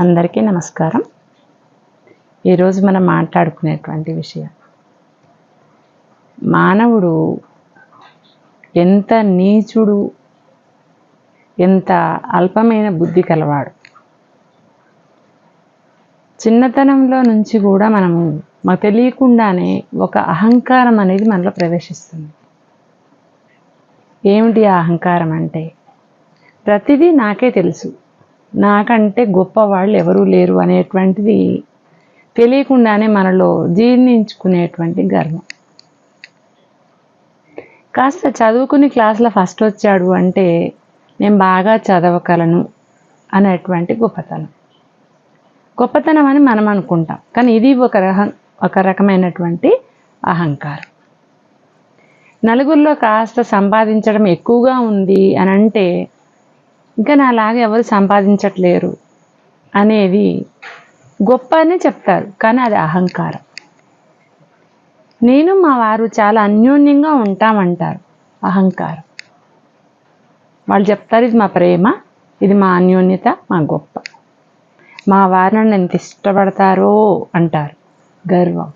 అందరికీ నమస్కారం. ఈరోజు మనం మాట్లాడుకునేటువంటి విషయం. మానవుడు ఎంత నీచుడు ఎంత అల్పమైన బుద్ధి కలవాడు. చిన్నతనంలో నుంచి కూడా మనము మాకు తెలియకుండానే ఒక అహంకారం అనేది మనలో ప్రవేశిస్తుంది. ఏమిటి ఆ అహంకారం అంటే? ప్రతిదీ నాకే తెలుసు. నాకంటే గొప్ప వాళ్ళు ఎవరూ లేరు అనేటువంటిది తెలియకుండానే మనలో జీర్ణించుకునేటువంటి గర్వం. కాస్త చదువుకుని క్లాస్లో ఫస్ట్ వచ్చాడు అంటే నేను బాగా చదవగలను అనేటువంటి గొప్పతనం. గొప్పతనం అని మనం అనుకుంటాం కానీ ఇది ఒక రహ ఒక రకమైనటువంటి అహంకారం. నలుగురిలో కాస్త సంపాదించడం ఎక్కువగా ఉంది అని అంటే ఇంకా నాలాగా ఎవరు సంపాదించట్లేరు అనేది గొప్ప అని చెప్తారు కానీ అది అహంకారం. నేను మా వారు చాలా అన్యోన్యంగా ఉంటామంటారు అహంకారం. వాళ్ళు చెప్తారు ఇది మా ప్రేమ ఇది మా అన్యోన్యత మా గొప్ప. మా వారు నన్ను ఎంత ఇష్టపడతారో అంటారు గర్వం.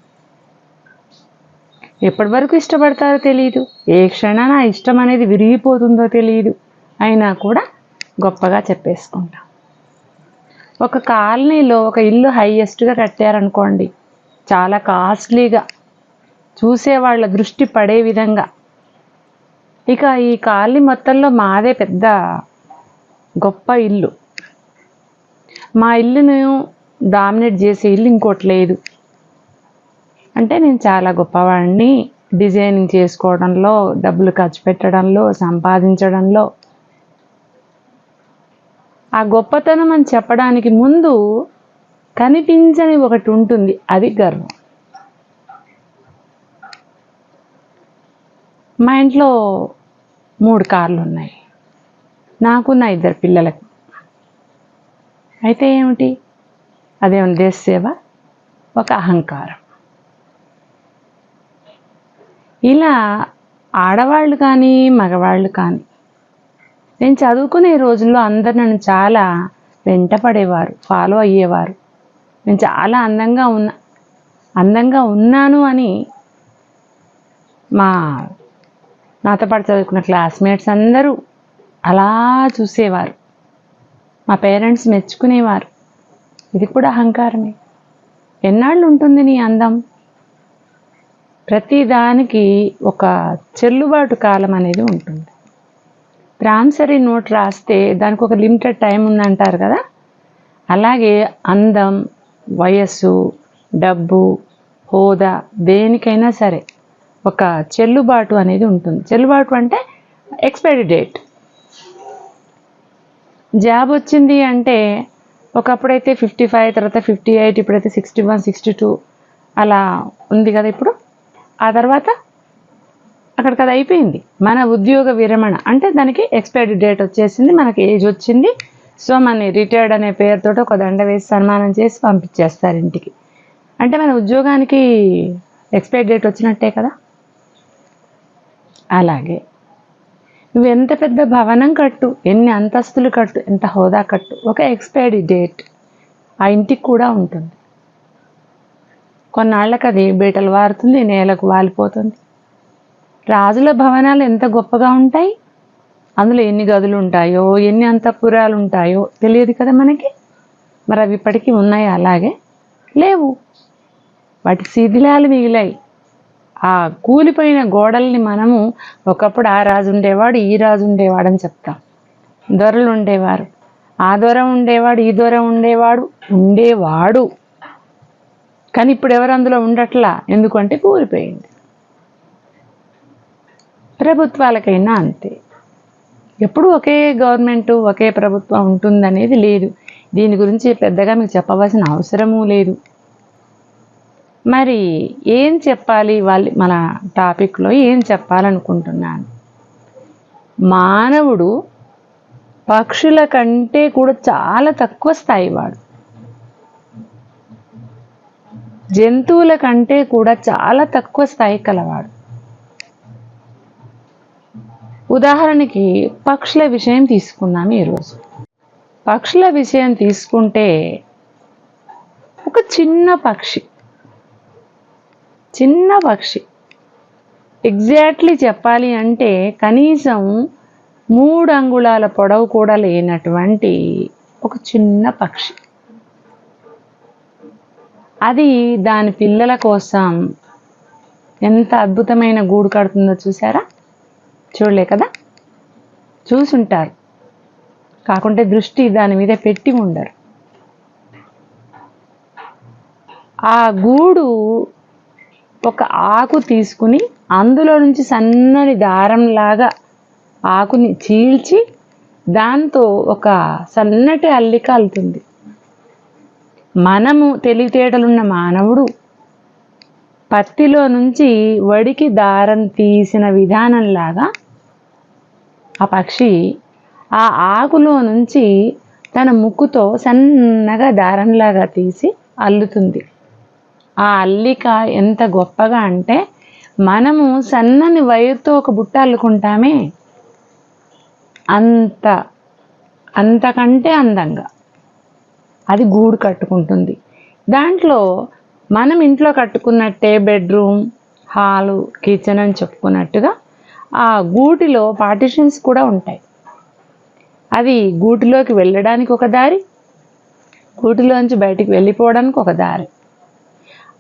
ఎప్పటి వరకు ఇష్టపడతారో తెలియదు ఏ క్షణాన ఇష్టం అనేది విరిగిపోతుందో తెలియదు అయినా కూడా గొప్పగా చెప్పేసుకుంటాం. ఒక కాలనీలో ఒక ఇల్లు హైయెస్ట్గా కట్టారనుకోండి చాలా కాస్ట్లీగా చూసే వాళ్ళ దృష్టి పడే విధంగా. ఇక ఈ కాలనీ మొత్తంలో మాదే పెద్ద గొప్ప ఇల్లు. మా ఇల్లును డామినేట్ చేసే ఇల్లు ఇంకోటి లేదు. అంటే నేను చాలా గొప్పవాడిని. డిజైనింగ్ చేసుకోవడంలో డబ్బులు ఖర్చు పెట్టడంలో సంపాదించడంలో ఆ గొప్పతనం అని చెప్పడానికి ముందు కనిపించని ఒకటి ఉంటుంది అది గర్వం. మా ఇంట్లో మూడు కార్లు ఉన్నాయి. నాకు నా ఇద్దరు పిల్లలకు. అయితే ఏమిటి? అదేమన్నా దేశ సేవ? ఒక అహంకారం. ఇలా ఆడవాళ్ళు కానీ మగవాళ్ళు కానీ నేను చదువుకునే రోజుల్లో అందరు నన్ను చాలా వెంటపడేవారు ఫాలో అయ్యేవారు. నేను చాలా అందంగా ఉన్నా అందంగా ఉన్నాను అని మా నాతో పాటు చదువుకున్న క్లాస్మేట్స్ అందరూ అలా చూసేవారు. మా పేరెంట్స్ మెచ్చుకునేవారు. ఇది కూడా అహంకారమే. ఎన్నాళ్ళు ఉంటుంది నీ అందం? ప్రతిదానికి ఒక చెల్లుబాటు కాలం అనేది ఉంటుంది. ప్రామిసరీ నోట్ రాస్తే దానికి ఒక లిమిటెడ్ టైం ఉందంటారు కదా? అలాగే అందం వయస్సు డబ్బు హోదా దేనికైనా సరే ఒక చెల్లుబాటు అనేది ఉంటుంది. చెల్లుబాటు అంటే ఎక్స్పైరీ డేట్. జాబ్ వచ్చింది అంటే ఒకప్పుడైతే ఫిఫ్టీ ఫైవ్ తర్వాత ఫిఫ్టీ ఎయిట్ ఇప్పుడైతే సిక్స్టీ వన్ సిక్స్టీ టూ అలా ఉంది కదా ఇప్పుడు? ఆ తర్వాత అక్కడికి అది అయిపోయింది మన ఉద్యోగ విరమణ. అంటే దానికి ఎక్స్పైరీ డేట్ వచ్చేసింది మనకి ఏజ్ వచ్చింది. సో మన రిటైర్డ్ అనే పేరుతో ఒక దండ వేసి సన్మానం చేసి పంపించేస్తారు ఇంటికి. అంటే మన ఉద్యోగానికి ఎక్స్పైరీ డేట్ వచ్చినట్టే కదా? అలాగే. నువ్వు ఎంత పెద్ద భవనం కట్టు ఎన్ని అంతస్తులు కట్టు ఎంత హోదా కట్టు ఒక ఎక్స్పైరీ డేట్ ఆ ఇంటికి కూడా ఉంటుంది. కొన్నాళ్ళకి అది బీటలు వారుతుంది నేలకు వాలిపోతుంది. రాజుల భవనాలు ఎంత గొప్పగా ఉంటాయి? అందులో ఎన్ని గదులు ఉంటాయో ఎన్ని అంతఃపురాలు ఉంటాయో తెలియదు కదా మనకి? మరి అవి ఇప్పటికీ ఉన్నాయి? అలాగే లేవు. వాటి శిథిలాలు మిగిలాయి. ఆ కూలిపోయిన గోడల్ని మనము ఒకప్పుడు ఆ రాజు ఉండేవాడు ఈ రాజు ఉండేవాడు అని చెప్తాం. దొరలు ఉండేవారు. ఆ దొర ఉండేవాడు ఈ దొర ఉండేవాడు ఉండేవాడు. కానీ ఇప్పుడు ఎవరు అందులో ఉండట్లా? ఎందుకంటే కూలిపోయింది. ప్రభుత్వాలకైనా అంతే. ఎప్పుడు ఒకే గవర్నమెంట్ ఒకే ప్రభుత్వం ఉంటుందనేది లేదు. దీని గురించి పెద్దగా మీకు చెప్పవలసిన అవసరమూ లేదు. మరి ఏం చెప్పాలి వాళ్ళ మన టాపిక్లో ఏం చెప్పాలనుకుంటున్నాను? మానవుడు పక్షుల కంటే కూడా చాలా తక్కువ స్థాయి వాడు. జంతువుల కంటే కూడా చాలా తక్కువ స్థాయి కలవాడు. ఉదాహరణకి పక్షుల విషయం తీసుకున్నాము ఈరోజు. పక్షుల విషయం తీసుకుంటే ఒక చిన్న పక్షి చిన్న పక్షి. ఎగ్జాక్ట్లీ చెప్పాలి అంటే కనీసం మూడు అంగుళాల పొడవు కూడా లేనటువంటి ఒక చిన్న పక్షి. అది దాని పిల్లల కోసం ఎంత అద్భుతమైన గూడు కడుతుందో చూసారా? చూడలే కదా? చూసుంటారు. కాకుంటే దృష్టి దాని మీద పెట్టి ఉండరు. ఆ గూడు ఒక ఆకు తీసుకుని అందులో నుంచి సన్నని దారంలాగా ఆకుని చీల్చి దాంతో ఒక సన్నటి అల్లిక అల్లుతుంది. మనము తెలివితేటలున్న మానవుడు పత్తిలో నుంచి వడికి దారం తీసిన విధానంలాగా ఆ పక్షి ఆ ఆకులో నుంచి తన ముక్కుతో సన్నగా దారంలాగా తీసి అల్లుతుంది. ఆ అల్లిక ఎంత గొప్పగా అంటే మనము సన్నని వైర్తో ఒక బుట్ట అల్లుకుంటామే. అంత అంతకంటే అందంగా. అది గూడు కట్టుకుంటుంది. దాంట్లో మనం ఇంట్లో కట్టుకున్నట్టే బెడ్రూమ్ హాలు కిచెన్ అని చెప్పుకున్నట్టుగా ఆ గూటిలో పార్టిషన్స్ కూడా ఉంటాయి. అది గూటిలోకి వెళ్ళడానికి ఒక దారి గూటిలోంచి బయటికి వెళ్ళిపోవడానికి ఒక దారి.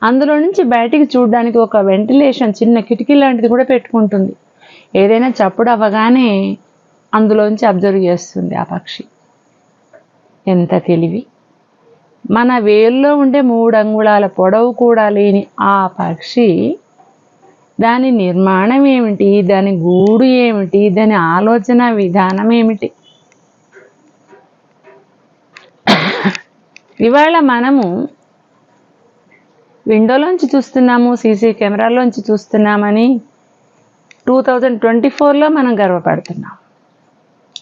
అందులో నుంచి బయటికి చూడడానికి ఒక వెంటిలేషన్ చిన్న కిటికీ లాంటిది కూడా పెట్టుకుంటుంది. ఏదైనా చప్పుడు అవ్వగానే అందులోంచి అబ్జర్వ్ చేస్తుంది ఆ పక్షి. ఎంత తెలివి. మన వేల్లో ఉండే మూడు అంగుళాల పొడవు కూడా లేని ఆ పక్షి దాని నిర్మాణం ఏమిటి? దాని గూడు ఏమిటి? దాని ఆలోచన విధానం ఏమిటి? ఇవాళ మనము విండోలోంచి చూస్తున్నాము సీసీ కెమెరాలోంచి చూస్తున్నామని టూ థౌజండ్ ట్వంటీ ఫోర్లో మనం గర్వపడుతున్నాం.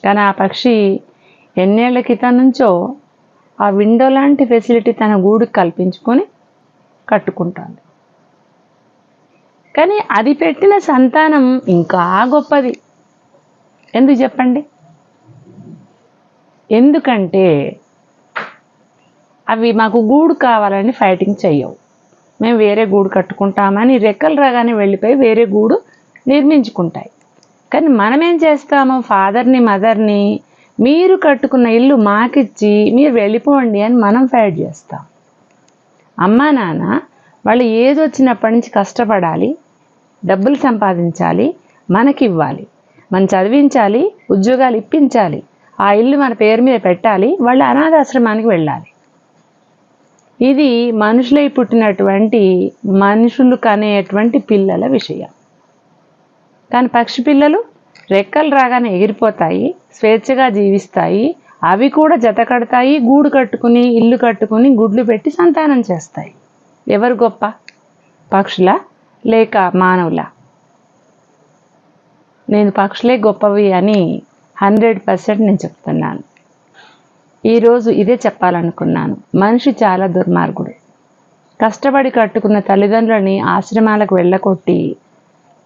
కానీ ఆ పక్షి ఎన్నేళ్ళ క్రితం నుంచో ఆ విండో లాంటి ఫెసిలిటీ తన గూడు కల్పించుకొని కట్టుకుంటుంది. కానీ అది పెట్టిన సంతానం ఇంకా గొప్పది. ఎందుకు చెప్పండి? ఎందుకంటే అవి మాకు గూడు కావాలని ఫైటింగ్ చెయ్యవు. మేము వేరే గూడు కట్టుకుంటామని రెక్కలు రాగానే వెళ్ళిపోయి వేరే గూడు నిర్మించుకుంటాయి. కానీ మనం ఏం చేస్తాము ఫాదర్ని మదర్ని మీరు కట్టుకున్న ఇల్లు మాకిచ్చి మీరు వెళ్ళిపోండి అని మనం ఫైట్ చేస్తాం. అమ్మా నాన్న వాళ్ళు ఏది వచ్చినప్పటి నుంచి కష్టపడాలి డబ్బులు సంపాదించాలి మనకి ఇవ్వాలి మనం చదివించాలి ఉద్యోగాలు ఇప్పించాలి ఆ ఇల్లు మన పేరు మీద పెట్టాలి వాళ్ళు అనాథాశ్రమానికి వెళ్ళాలి. ఇది మనుషులై పుట్టినటువంటి మనుషులు కనేటువంటి పిల్లల విషయం. కానీ పక్షి పిల్లలు రెక్కలు రాగానే ఎగిరిపోతాయి స్వేచ్ఛగా జీవిస్తాయి అవి కూడా జత కడతాయి గూడు కట్టుకుని ఇల్లు కట్టుకుని గుడ్లు పెట్టి సంతానం చేస్తాయి. ఎవరు గొప్ప? పక్షుల లేక మానవుల? నేను పక్షులే గొప్పవి అని హండ్రెడ్ పర్సెంట్ నేను చెప్తున్నాను. ఈరోజు ఇదే చెప్పాలనుకున్నాను. మనిషి చాలా దుర్మార్గుడు. కష్టపడి కట్టుకున్న తల్లిదండ్రులని ఆశ్రమాలకు వెళ్ళకొట్టి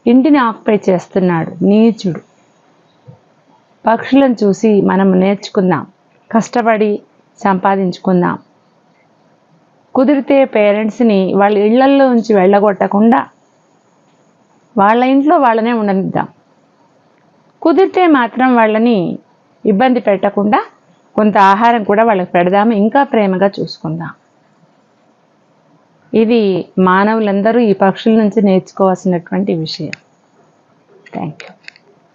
ఇంటిని ఆక్యుపై చేస్తున్నాడు నీచుడు. పక్షులను చూసి మనం నేర్చుకుందాం. కష్టపడి సంపాదించుకుందాం. కుదిరితే పేరెంట్స్ని వాళ్ళ ఇళ్ళల్లో నుంచి వెళ్ళగొట్టకుండా వాళ్ళ ఇంట్లో వాళ్ళనే ఉండనిద్దాం. కుదిరితే మాత్రం వాళ్ళని ఇబ్బంది పెట్టకుండా కొంత ఆహారం కూడా వాళ్ళకి పెడదాము ఇంకా ప్రేమగా చూసుకుందాం. ఇది మానవులందరూ ఈ పక్షుల నుంచి నేర్చుకోవాల్సినటువంటి విషయం. Thank you